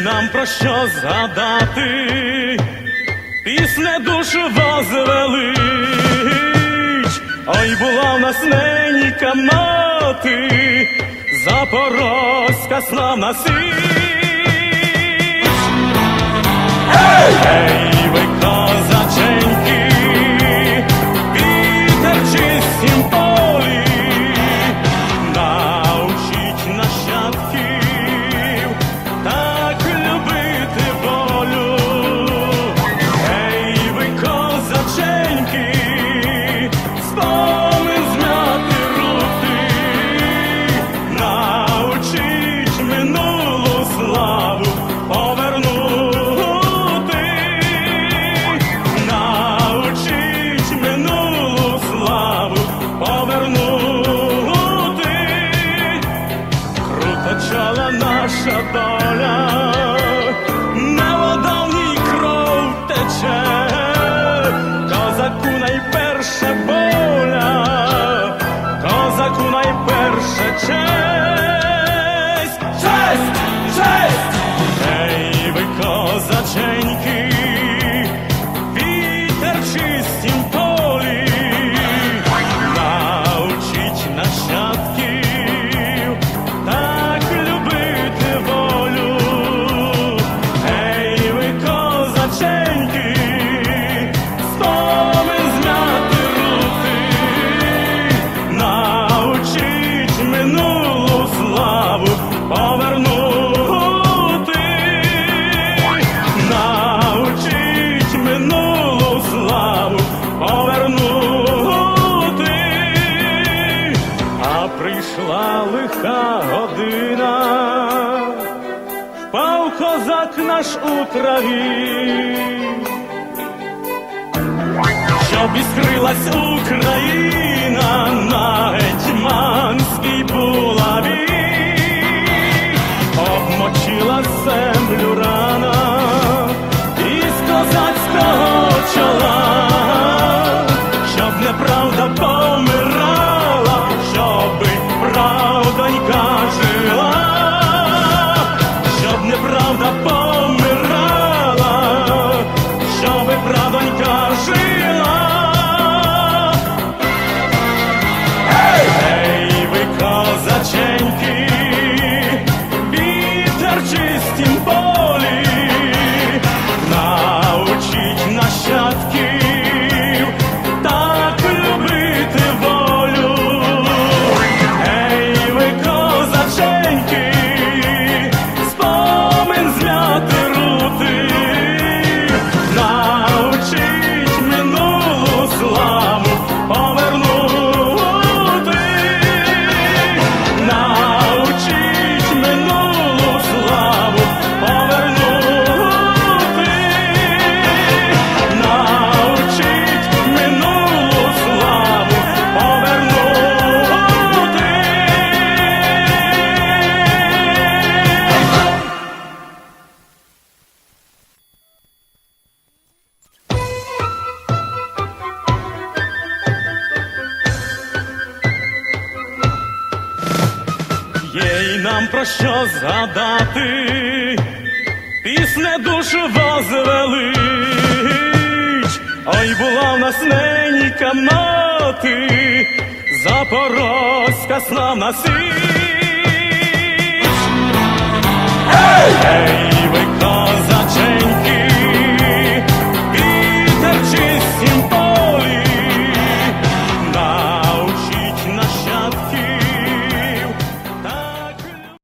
нам про що згадати, пісня душу возвелич, ой була в нас ненька мати, запорозька славна сила. Sabala. прийшла лиха година, впав козак наш у траві, щоб іскрилась Україна на гетьма. Дай нам про що згадати, пісне душу возвелич, ой була в нас ненька мати, запорозька славна сила.